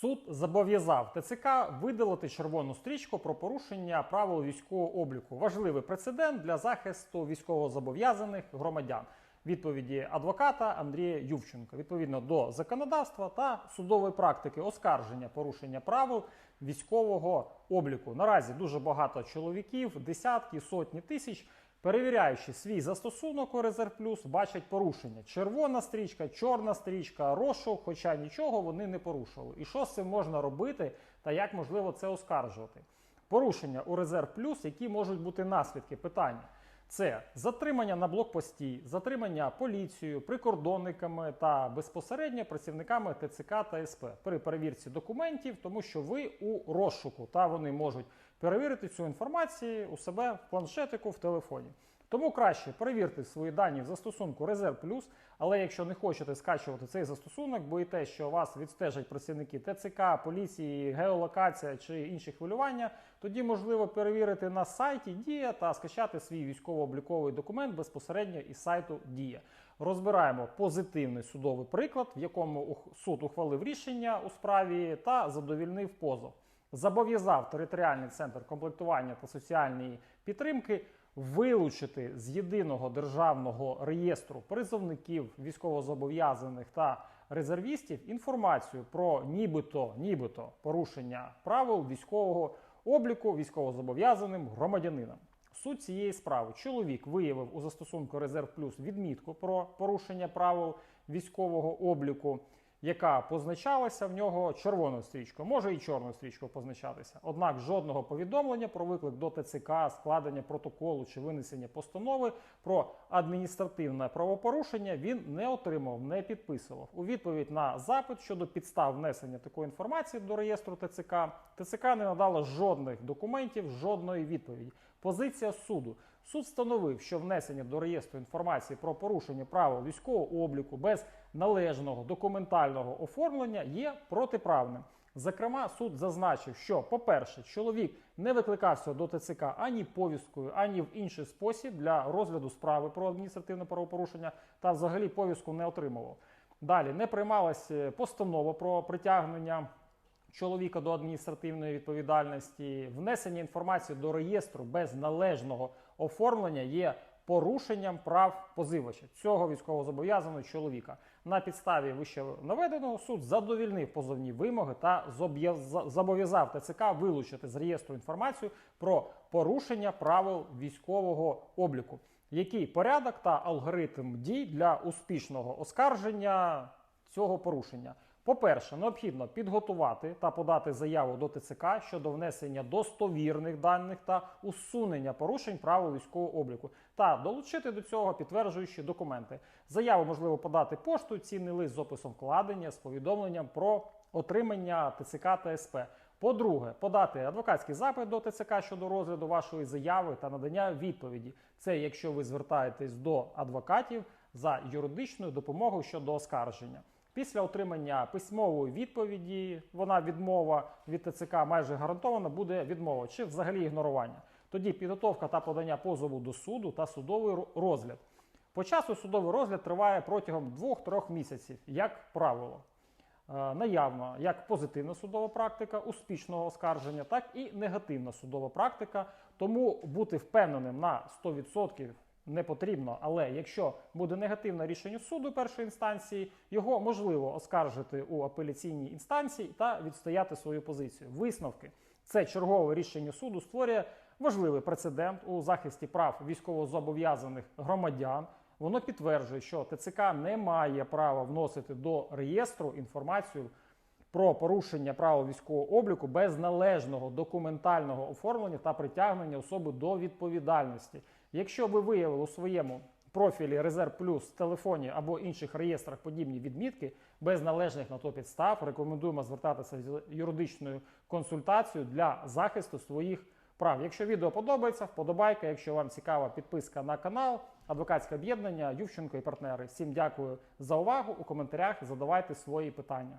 Суд зобов'язав ТЦК видалити червону стрічку про порушення правил військового обліку. Важливий прецедент для захисту військовозобов'язаних громадян. Відповіді адвоката Андрія Ювченка відповідно до законодавства та судової практики оскарження порушення правил військового обліку. Наразі дуже багато чоловіків, десятки, сотні тисяч. Перевіряючи свій застосунок у Резерв Плюс, бачать порушення. Червона стрічка, чорна стрічка, розшук, хоча нічого вони не порушували. І що з цим можна робити та як можливо це оскаржувати? Порушення у Резерв Плюс, які можуть бути наслідки питання. Це затримання на блокпості, затримання поліцією, прикордонниками та безпосередньо працівниками ТЦК та СП при перевірці документів, тому що ви у розшуку та вони можуть перевірити цю інформацію у себе в планшетику в телефоні. Тому краще перевірте свої дані в застосунку Резерв Плюс. Але якщо не хочете скачувати цей застосунок, боїте, що вас відстежать працівники ТЦК, поліції, геолокація чи інші хвилювання, тоді можливо перевірити на сайті Дія та скачати свій військово-обліковий документ безпосередньо із сайту Дія. Розбираємо позитивний судовий приклад, в якому суд ухвалив рішення у справі та задовільнив позов. Зобов'язав територіальний центр комплектування та соціальної підтримки вилучити з єдиного державного реєстру призовників, військовозобов'язаних та резервістів інформацію про нібито, нібито порушення правил військового обліку військовозобов'язаним громадянинам. Суть цієї справи чоловік виявив у застосунку Резерв Плюс відмітку про порушення правил військового обліку, яка позначалася в нього червоною стрічкою, може і чорною стрічкою позначатися. Однак жодного повідомлення про виклик до ТЦК, складення протоколу чи винесення постанови про адміністративне правопорушення він не отримав, не підписував. У відповідь на запит щодо підстав внесення такої інформації до реєстру ТЦК, ТЦК не надала жодних документів, жодної відповіді. Позиція суду. Суд встановив, що внесення до реєстру інформації про порушення правил військового обліку без належного документального оформлення є протиправним. Зокрема, суд зазначив, що, по-перше, чоловік не викликався до ТЦК ані повісткою, ані в інший спосіб для розгляду справи про адміністративне правопорушення та взагалі повістку не отримував. Далі не приймалась е, постанова про притягнення чоловіка до адміністративної відповідальності, внесення інформації до реєстру без належного оформлення є порушенням прав позивача цього військовозобов'язаного чоловіка. На підставі вище наведеного суд задовільнив позовні вимоги та зобов'язав ТЦК вилучити з реєстру інформацію про порушення правил військового обліку. Який порядок та алгоритм дій для успішного оскарження цього порушення? По-перше, необхідно підготувати та подати заяву до ТЦК щодо внесення достовірних даних та усунення порушень правил військового обліку та долучити до цього підтверджуючі документи. Заяву можливо подати поштою, цінний лист з описом вкладення з повідомленням про отримання ТЦК та СП. По-друге, подати адвокатський запит до ТЦК щодо розгляду вашої заяви та надання відповіді. Це якщо ви звертаєтесь до адвокатів за юридичною допомогою щодо оскарження. Після отримання письмової відповіді, вона відмова від ТЦК майже гарантована буде відмова чи взагалі ігнорування. Тоді підготовка та подання позову до суду та судовий розгляд. По часу судовий розгляд триває протягом 2-3 місяців, як правило. Е, Наявна як позитивна судова практика успішного оскарження, так і негативна судова практика. Тому бути впевненим на 100% не потрібно. Але якщо буде негативне рішення суду першої інстанції, його можливо оскаржити у апеляційній інстанції та відстояти свою позицію. Висновки це чергове рішення суду створює важливий прецедент у захисті прав військовозобов'язаних громадян. Воно підтверджує, що ТЦК не має права вносити до реєстру інформацію про порушення правил військового обліку без належного документального оформлення та притягнення особи до відповідальності. Якщо ви виявили у своєму профілі Резерв Плюс телефоні або інших реєстрах подібні відмітки без належних на то підстав, рекомендуємо звертатися з юридичною консультацією для захисту своїх прав. Якщо відео подобається, вподобайка. Якщо вам цікава підписка на канал, адвокатське об'єднання, Ювченко і партнери. Всім дякую за увагу. У коментарях задавайте свої питання.